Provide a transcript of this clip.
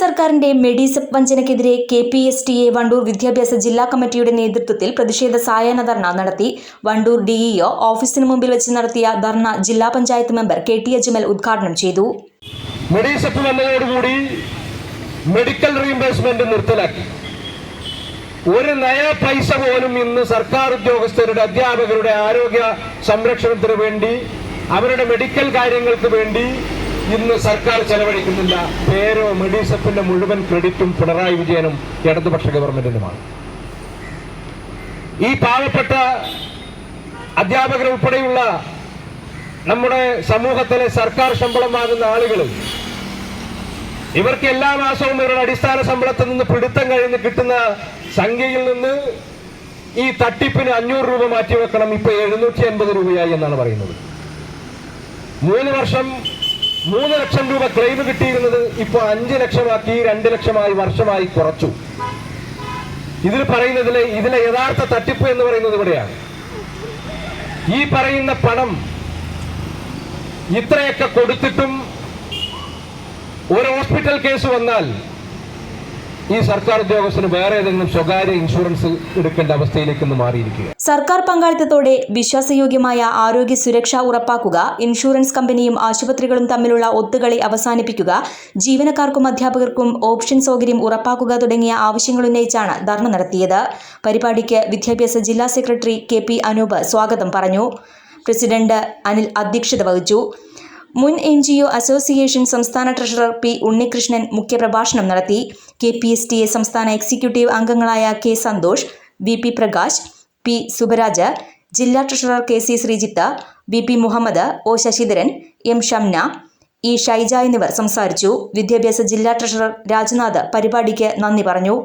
സർക്കാരിന്റെ Medisep വഞ്ചനയ്ക്കെതിരെ K P S T A Wandoor വിദ്യാഭ്യാസ ജില്ലാ കമ്മിറ്റിയുടെ നേതൃത്വത്തിൽ പ്രതിഷേധ സായാഹ്ന ധർണ നടത്തി. വണ്ടൂർ ഡിഇഒ ഓഫീസിന് മുമ്പിൽ വെച്ച് നടത്തിയ ധർണ ജില്ലാ panchayat member K T Ajmal ഉദ്ഘാടനം ചെയ്തു. മെഡിസെപ് വന്നതോടുകൂടി മെഡിക്കൽ റീഇംബേഴ്സ്മെന്റ് നിർത്തലാക്കി. ഒരു നയ പൈസ പോലും ഇന്ന് സർക്കാർ ഉദ്യോഗസ്ഥരുടെ അധ്യാപകരുടെ ആരോഗ്യ സംരക്ഷണത്തിന് വേണ്ടി അവരുടെ മെഡിക്കൽ കാര്യങ്ങൾക്ക് വേണ്ടി ഇന്ന് സർക്കാർ ചെലവഴിക്കുന്നില്ല. പേരോ മെഡിസെപ്പിന്റെ മുഴുവൻ ക്രെഡിറ്റും പിണറായി വിജയനും ഇടതുപക്ഷ ഗവൺമെന്റിനുമാണ്. ഈ പാവപ്പെട്ട അധ്യാപകർ ഉൾപ്പെടെയുള്ള നമ്മുടെ സമൂഹത്തിലെ സർക്കാർ ശമ്പളം വാങ്ങുന്ന ആളുകൾ ഇവർക്ക് എല്ലാ മാസവും ഇവരുടെ അടിസ്ഥാന ശമ്പളത്തിൽ നിന്ന് പിടുത്തം കഴിഞ്ഞ് കിട്ടുന്ന സംഖ്യയിൽ നിന്ന് ഈ തട്ടിപ്പിന് അഞ്ഞൂറ് രൂപ മാറ്റിവെക്കണം. ഇപ്പൊ എഴുന്നൂറ്റി അൻപത് രൂപയായി എന്നാണ് പറയുന്നത്. മൂന്ന് വർഷം മൂന്ന് ലക്ഷം രൂപ ക്ലെയിം കിട്ടിയിരുന്നത് ഇപ്പൊ അഞ്ച് ലക്ഷമാക്കി രണ്ട് ലക്ഷമായി വർഷമായി കുറച്ചു. ഇതിൽ പറയുന്നതിലെ ഇതിലെ യഥാർത്ഥ തട്ടിപ്പ് എന്ന് പറയുന്നത് ഇവിടെയാണ്. ഈ പറയുന്ന പണം ഇത്രയൊക്കെ കൊടുത്തിട്ടും ഒരു ഹോസ്പിറ്റൽ കേസ് വന്നാൽ ഈ സർക്കാർ ഉദ്യോഗസ്ഥന് വേറെ ഏതെങ്കിലും സ്വകാര്യ ഇൻഷുറൻസ് എടുക്കേണ്ട അവസ്ഥയിലേക്ക് മാറിയിരിക്കുക സർക്കാർ പങ്കാളിത്തത്തോടെ വിശ്വാസയോഗ്യമായ ആരോഗ്യ സുരക്ഷ ഉറപ്പാക്കുക ഇൻഷുറൻസ് കമ്പനിയും ആശുപത്രികളും തമ്മിലുള്ള ഒത്തുകളി അവസാനിപ്പിക്കുക ജീവനക്കാർക്കും അധ്യാപകർക്കും ഓപ്ഷൻ സൗകര്യം ഉറപ്പാക്കുക തുടങ്ങിയ ആവശ്യങ്ങൾ ഉന്നയിച്ചാണ് ധർണ നടത്തിയത്. പരിപാടിക്ക് വിദ്യാഭ്യാസ ജില്ലാ സെക്രട്ടറി കെ പി അനൂപ് സ്വാഗതം പറഞ്ഞു. പ്രസിഡന്റ് അനിൽ അധ്യക്ഷത വഹിച്ചു. മുൻ എൻ ജി ഒ അസോസിയേഷൻ സംസ്ഥാന ട്രഷറർ പി ഉണ്ണികൃഷ്ണൻ മുഖ്യപ്രഭാഷണം നടത്തി. K P S T A സംസ്ഥാന എക്സിക്യൂട്ടീവ് അംഗങ്ങളായ K Santhosh V P Prakash P Subaraj ജില്ലാ treasurer K C Sreejith V P Muhammad O Sasidharan M Shamna E Shaija എന്നിവർ സംസാരിച്ചു. വിദ്യാഭ്യാസ ജില്ലാ ട്രഷറർ രാജ്നാഥ് പരിപാടിക്ക് നന്ദി പറഞ്ഞു.